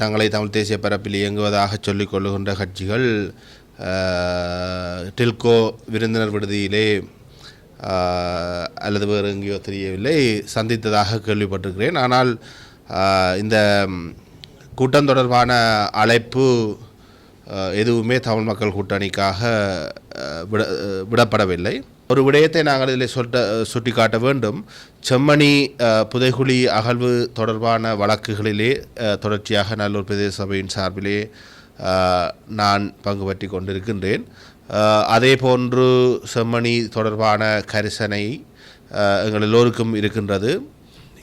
தங்களை தமிழ் தேசிய பரப்பில் இயங்குவதாக சொல்லிக் கொள்ளுகின்ற கட்சிகள் டில்கோ விருந்தினர் விடுதியிலே அல்லது வேறு எங்கேயோ தெரியவில்லை சந்தித்ததாக கேள்விப்பட்டிருக்கிறேன். ஆனால் இந்த கூட்டம் தொடர்பான அழைப்பு எதுவுமே தமிழ் மக்கள் கூட்டணிக்காக விட விடப்படவில்லை. ஒரு விடயத்தை நாங்கள் இதில் சொல்ல சுட்டிக்காட்ட வேண்டும். செம்மணி புதைகுழி அகழ்வு தொடர்பான வழக்குகளிலே தொடர்ச்சியாக நல்லூர் பிரதேச சபையின் சார்பிலே நான் பங்கு பற்றி கொண்டிருக்கின்றேன். அதே போன்று செம்மணி தொடர்பான கரிசனை எங்கள் எல்லோருக்கும் இருக்கின்றது.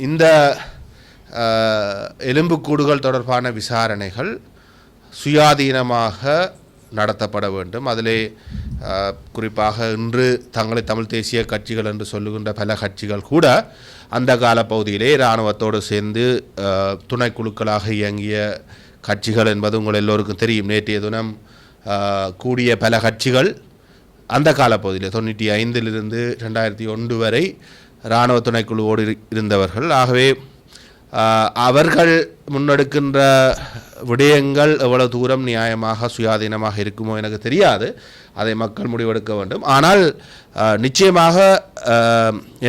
இந்த எலும்புக்கூடுகள் தொடர்பான விசாரணைகள் சுயாதீனமாக நடத்தப்பட வேண்டும். அதிலே குறிப்பாக இன்று தங்களை தமிழ் தேசிய கட்சிகள் என்று சொல்லுகின்ற பல கட்சிகள் கூட அந்த கால பகுதியிலே இராணுவத்தோடு சேர்ந்து துணைக்குழுக்களாக இயங்கிய கட்சிகள் என்பது உங்கள் எல்லோருக்கும் தெரியும். நேற்றைய தினம் கூடிய பல கட்சிகள் அந்த காலப்பகுதியில் தொண்ணூற்றி ஐந்திலிருந்து ரெண்டாயிரத்தி ஒன்று வரை இராணுவ துணைக்குழுவோடு இருந்தவர்கள். ஆகவே அவர்கள் முன்னெடுக்கின்ற விடயங்கள் எவ்வளவு தூரம் நியாயமாக சுயாதீனமாக இருக்குமோ எனக்கு தெரியாது. அதை மக்கள் முடிவெடுக்க வேண்டும். ஆனால் நிச்சயமாக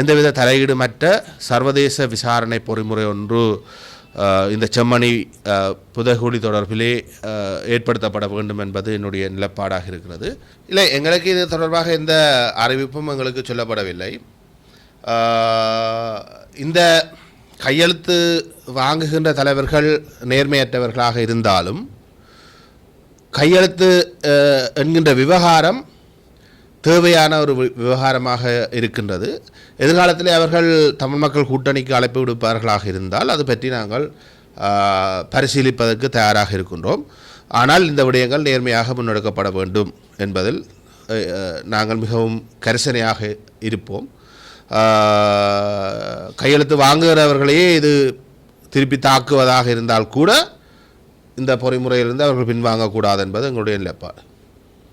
எந்தவித தலையீடுமற்ற சர்வதேச விசாரணை பொறிமுறை ஒன்று இந்த செம்மணி புதகுடி தொடர்பிலே ஏற்படுத்தப்பட வேண்டும் என்பது என்னுடைய நிலப்பாடாக இருக்கிறது. இல்லை எங்களுக்கு இது தொடர்பாக எந்த அறிவிப்பும் எங்களுக்கு சொல்லப்படவில்லை. இந்த கையெழுத்து வாங்குகின்ற தலைவர்கள் நேர்மையற்றவர்களாக இருந்தாலும் கையெழுத்து என்கின்ற விவகாரம் தேவையான ஒரு வி- விவகாரமாக இருக்கின்றது. எதிர்காலத்தில் அவர்கள் தமிழ் மக்கள் கூட்டணிக்கு அழைப்பு விடுப்பார்களாக இருந்தால் அது பற்றி நாங்கள் பரிசீலிப்பதற்கு தயாராக இருக்கின்றோம். ஆனால் இந்த விடயங்கள் நேர்மையாக முன்னெடுக்கப்பட வேண்டும் என்பதில் நாங்கள் மிகவும் கரிசனையாக இருப்போம். கையெழுத்து வாங்குகிறவர்களையே இது திருப்பி தாக்குவதாக இருந்தால் கூட இந்த பொறிமுறையிலிருந்து அவர்கள் பின்வாங்கக்கூடாது என்பது எங்களுடைய நிலைப்பாடு.